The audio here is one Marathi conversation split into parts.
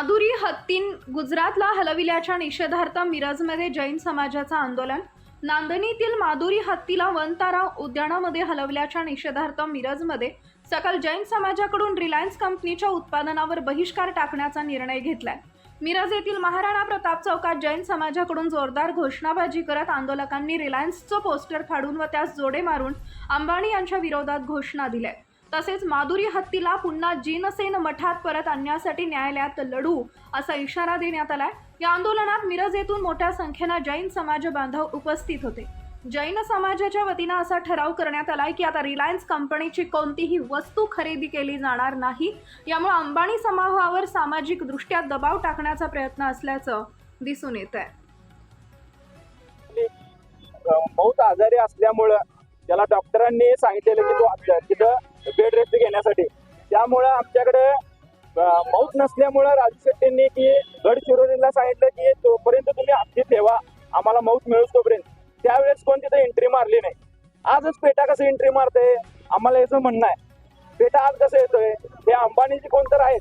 हत्तीन गुजरातला हलविल्याच्या निषेधार्थ मिरजमध्ये जैन समाजाचं आंदोलन. नांदणीतील माधुरी हत्तीला वनतारा उद्यानामध्ये हलवल्याच्या निषेधार्थ मिरजमध्ये सकल जैन समाजाकडून रिलायन्स कंपनीच्या उत्पादनावर बहिष्कार टाकण्याचा निर्णय घेतलाय. मिरज येथील महाराणा प्रताप चौकात जैन समाजाकडून जोरदार घोषणाबाजी करत आंदोलकांनी रिलायन्सचं पोस्टर फाडून व त्यास जोडे मारून अंबानी यांच्या विरोधात घोषणा दिल्या. तसेच माधुरी हत्तीला पुन्हा जीनसेन मठात परत आणण्यासाठी न्यायालयात लढू असा इशारा देण्यात आलाय. या आंदोलनात मिरज येथून मोठ्या संख्येनं जैन समाज बांधव उपस्थित होते. जैन समाजाच्या वतीनं असा ठराव करण्यात आलाय की आता रिलायन्स कंपनीची कोणतीही वस्तू खरेदी केली जाणार नाही. यामुळे अंबानी समूहावर सामाजिक दृष्ट्या दबाव टाकण्याचा प्रयत्न असल्याचं दिसून येत आहे बहुत आजारी असल्यामुळं त्याला डॉक्टरांनी सांगितलेलं की तो तिथं नसल्यामुळं राजू शेट्टींनी की गडचिरोलीला सांगितलं की तोपर्यंत तुम्ही हत्ती ठेवा आम्हाला मौत मिळूस तोपर्यंत. त्यावेळेस कोण तिथं एंट्री मारली नाही. आजच पेटा कसं एंट्री मारते आम्हाला याचं म्हणणं आहे. पेटा आज कसं येतोय? हे अंबानीचे कोण तर आहेत.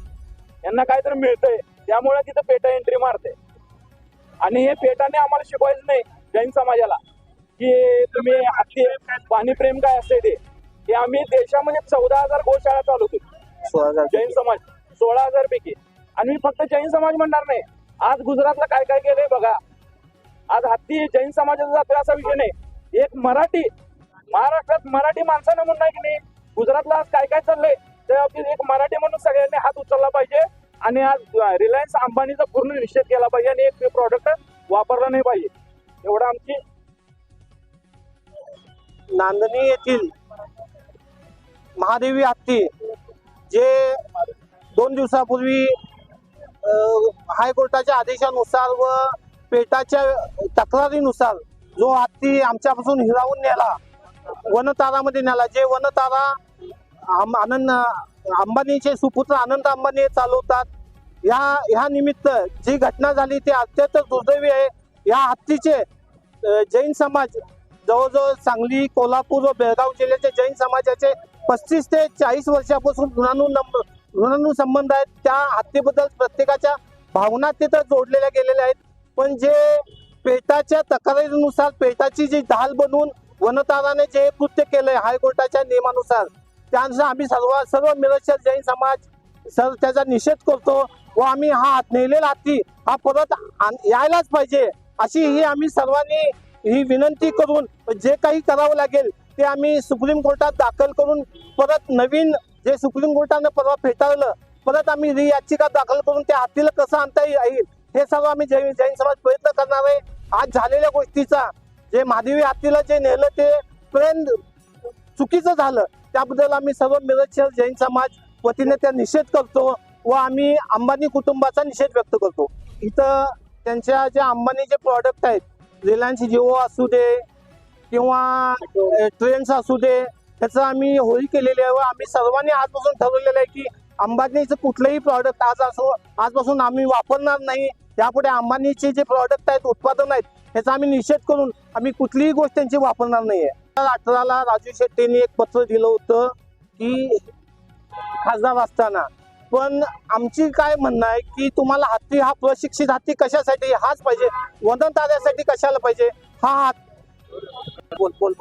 यांना काहीतरी मिळतंय. त्यामुळे तिथं पेटा एंट्री मारते आणि हे पेटाने आम्हाला शिकवायचं नाही जैन समाजाला की तुम्ही हत्ती पाणी प्रेम काय असते ते? आम्ही देशामध्ये चौदा हजार गोशाळा चालवतो जैन समाज. सोळा हजार पैकी. आणि मी फक्त जैन समाज म्हणणार नाही. आज गुजरातला काय काय केलंय बघा. आज हत्ती जैन समाजाचा जातोय असा विषय नाही. एक मराठी महाराष्ट्रात मराठी माणसानं म्हणून नाही की नाही गुजरातला आज काय काय चाललंय त्या बाबतीत एक मराठी म्हणून सगळ्यांनी हात उचलला पाहिजे. आणि आज रिलायन्स अंबानीचा पूर्ण निषेध केला पाहिजे आणि एक प्रॉडक्ट वापरला नाही पाहिजे. एवढं आमची नांदणी येथील महादेवी हत्ती जे दोन दिवसापूर्वी हायकोर्टाच्या आदेशानुसार व पेटाच्या तक्रारीनुसार जो हत्ती आमच्यापासून हिरावून नेला वनतारामध्ये नेला जे वनतारा आनंद अंबानीचे सुपुत्र अनंत अंबानी चालवतात ह्या ह्या निमित्त जी घटना झाली ती अत्यंत दुर्दैवी आहे. या हत्तीचे जैन समाज जवळजवळ सांगली कोल्हापूर व बेळगाव जिल्ह्याचे जैन समाजाचे पस्तीस ते चाळीस वर्षापासून ऋणानु नंबर ऋणानुसंबंध आहेत. त्या हत्येबद्दल प्रत्येकाच्या भावना तिथं जोडलेल्या गेलेल्या आहेत. पण जे पेटाच्या तक्रारीनुसार पेटाची जी ढाल बनवून वनताराने जे कृत्य केलंय हायकोर्टाच्या नियमानुसार त्यानुसार आम्ही सर्व सर्व मिरजच्या जैन समाज सर त्याचा निषेध करतो व आम्ही हा हात- नेलेला हत्ती हा परत आण- यायलाच पाहिजे अशी ही आम्ही सर्वांनी ही विनंती करून जे काही करावं लागेल ते आम्ही सुप्रीम कोर्टात दाखल करून परत नवीन जे सुप्रीम कोर्टानं परवा फेटाळलं परत आम्ही री याचिका दाखल करून त्या हातीला कसं आणता येईल हे सर्व आम्ही जैन जैन समाज प्रयत्न करणार आहे. आज झालेल्या गोष्टीचा जे महादेवी हातीला जे नेलं ते प्रेम चुकीचं झालं. त्याबद्दल आम्ही सर्व मिरजच्या जैन समाज वतीने त्या निषेध करतो व आम्ही अंबानी कुटुंबाचा निषेध व्यक्त करतो. इथं त्यांच्या ज्या अंबानीचे प्रॉडक्ट आहेत रिलायन्स जिओ असू दे किंवा ट्रेन्स असू दे त्याचं आम्ही होळी केलेली आहे व आम्ही सर्वांनी आजपासून ठरवलेलं आहे की अंबानीचं कुठलंही प्रॉडक्ट आज असो आजपासून आम्ही वापरणार नाही. यापुढे अंबानीचे जे प्रॉडक्ट आहेत उत्पादन आहेत ह्याचा आम्ही निषेध करून आम्ही कुठलीही गोष्ट त्यांची वापरणार नाहीये. अठराला राजू शेट्टींनी एक पत्र दिलं होतं की खासदार असताना पण आमची काय म्हणणं आहे की तुम्हाला हत्ती हा प्रशिक्षित हत्ती कशासाठी? हाच पाहिजे. वनताऱ्यासाठी कशाला पाहिजे? हा हात. बोल बोल बोल.